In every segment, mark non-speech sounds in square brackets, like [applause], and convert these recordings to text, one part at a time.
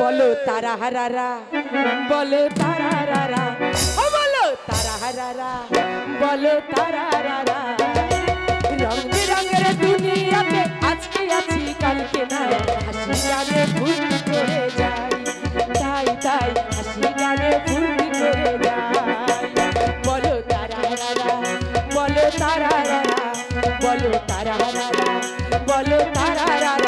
বলো তারা হারারা বলো তারা হারারা ও, বলো তারা হারারা বলো তারা হারারা রং বেরঙের দুনিয়াতে আজকে আছি, কালকে নাই। হাসি গানে ফুর্তি করে যাই। তাই তাই হাসি গানে ফুর্তি করে যাই। বলো তারা হারারা বলো তারা হারারা বলো তারা হারারা বলো তারা হারারা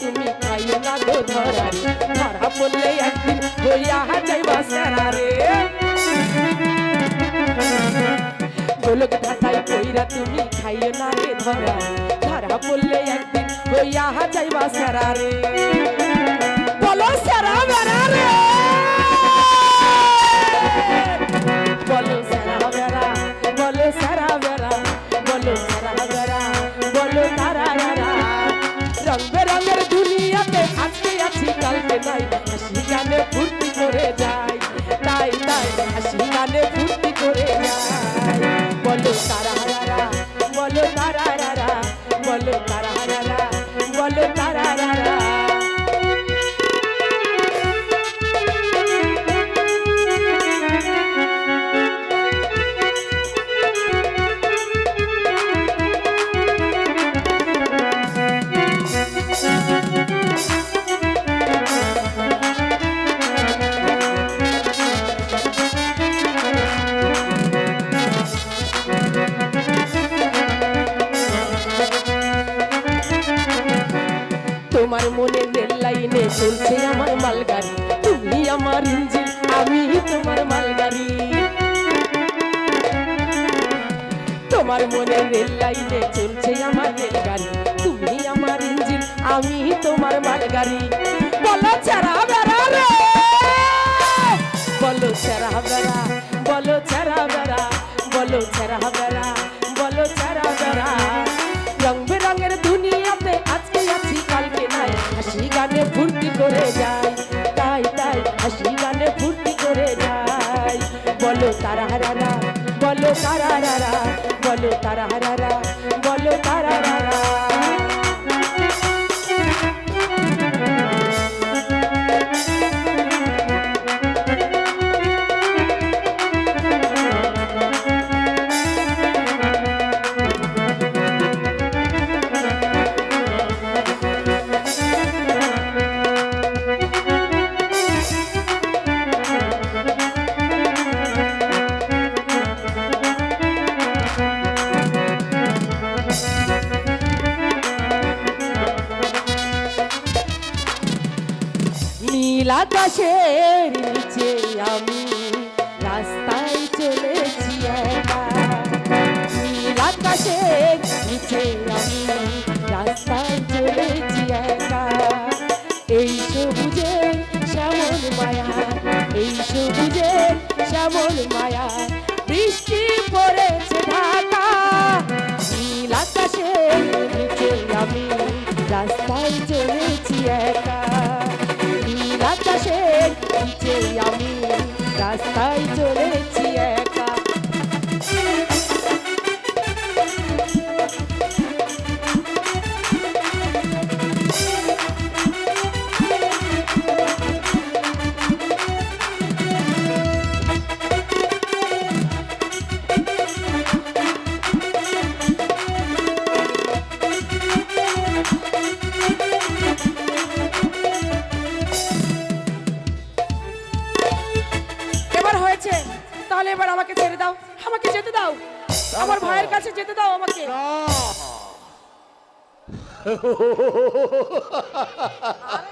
তুমি খাইও না গো ধরারে। ধরা বললে একদিন হইয়া যাইবা সারারে। গোলক ধাঁধাই পইরা তুমি খাইও না রে ধরা ধরা বললে একদিন হইয়া যাইবা সারারে তোমার মনে রেল লাইনে চলছে আমার মালগাড়ি। তুমি আমার ইঞ্জিন, আমি তোমার মালগাড়ি। তোমার মনে রেল লাইনে চলছে আমার রেলগাড়ি। তুমি আমার ইঞ্জিন, আমি তোমার মালগাড়ি। বলো চারা বেড়া রে! বলো চারা বেড়া, বলো চারা বেড়া, বলো চারা হাসি গানে ফুর্তি করে যায়। বলো তারা হারা বলো তারা হারা বলো তারা নীল আকাশের নিচে আমি রাস্তায় চলেছি নীল আকাশের নিচে আমি রাস্তায় চলেছি একা এই সবুজের শ্যামল মায়া, এই সবুজের শ্যামল মায়া, বৃষ্টি পড়েছে ঢাকা। নীল আকাশের নিচে আমি রাস্তায় চলেছি একা রাস্তায় চলেছি একা তাহলে এবার আমাকে ছেড়ে দাও। আমাকে যেতে দাও। আমার ভাইয়ের কাছে যেতে দাও আমাকে। না [laughs]